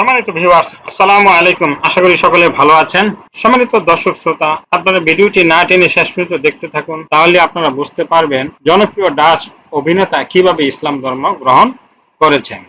সম্মানিত ভিউয়ার্স আসসালামু আলাইকুম। আশা করি সকলে ভালো আছেন। সম্মানিত দর্শক শ্রোতা, আপনারা ভিডিওটি না টেনে শেষ পর্যন্ত দেখতে থাকুন, তাহলে আপনারা বুঝতে পারবেন জনপ্রিয় ডাচ অভিনেতা কীভাবে ইসলাম ধর্ম গ্রহণ করেছেন।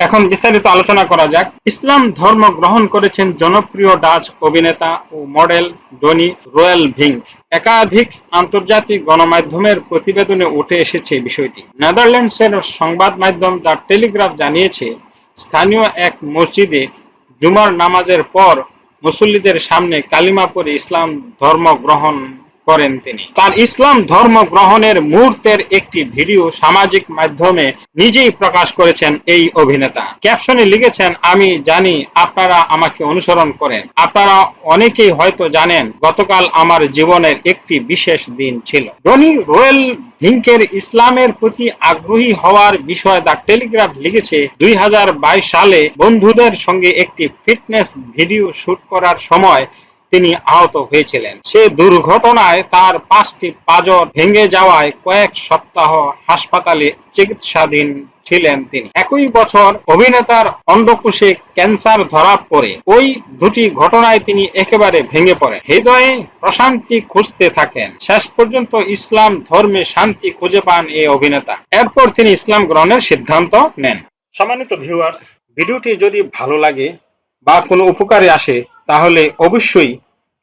এখন বিস্তারিত আলোচনা করা যাক। ইসলাম ধর্ম গ্রহণ করেছেন জনপ্রিয় ডাচ অভিনেতা ও মডেল ডনি রয়্যাল ভিঙ্ক। একাধিক আন্তর্জাতিক গণমাধ্যমের প্রতিবেদনে উঠে এসেছে বিষয়টি। নেদারল্যান্ডসের সংবাদ মাধ্যম দ্য টেলিগ্রাফ জানিয়েছে স্থানীয় এক মসজিদে জুমার নামাজের পর মুসল্লিদের সামনে কালিমা পরে ইসলাম ধর্ম গ্রহণ করেন তিনি। তার ইসলাম ধর্ম গ্রহণের মুহূর্তের একটি ভিডিও সামাজিক মাধ্যমে নিজেই প্রকাশ করেছেন এই অভিনেতা। ক্যাপশনে লিখেছেন, আমি জানি আপনারা আমাকে অনুসরণ করেন। আপনারা অনেকেই হয়তো জানেন, গতকাল আমার জীবনের একটি বিশেষ দিন ছিল। রনি রয়েল ভিঙ্কের ইসলামের প্রতি আগ্রহী হওয়ার বিষয়ে দ্য টেলিগ্রাফ লিখেছে, দুই হাজার বাইশ সালে বন্ধুদের সঙ্গে একটি ফিটনেস ভিডিও শুট করার সময় তিনি আহত হয়েছিলেন। সে দুর্ঘটনায় তার পাঁচটি পাজর ভেঙে যাওয়ায় কয়েক সপ্তাহ হাসপাতালে চিকিৎসাধীন ছিলেন তিনি। একই বছর অভিনেতার অন্ডকোষে ক্যান্সার ধরা পড়ে। ওই দুটি ঘটনায় তিনি একেবারে ভেঙে পড়েন। হৃদয়ে প্রশান্তি খুঁজতে থাকেন। শেষ পর্যন্ত ইসলাম ধর্মে শান্তি খুঁজে পান এই অভিনেতা। এরপর তিনি ইসলাম গ্রহণের সিদ্ধান্ত নেন। সম্মানিত ভিউয়ার্স ভিডিওটি যদি ভালো লাগে বা কোনো উপকারে আসে, তাহলে অবশ্যই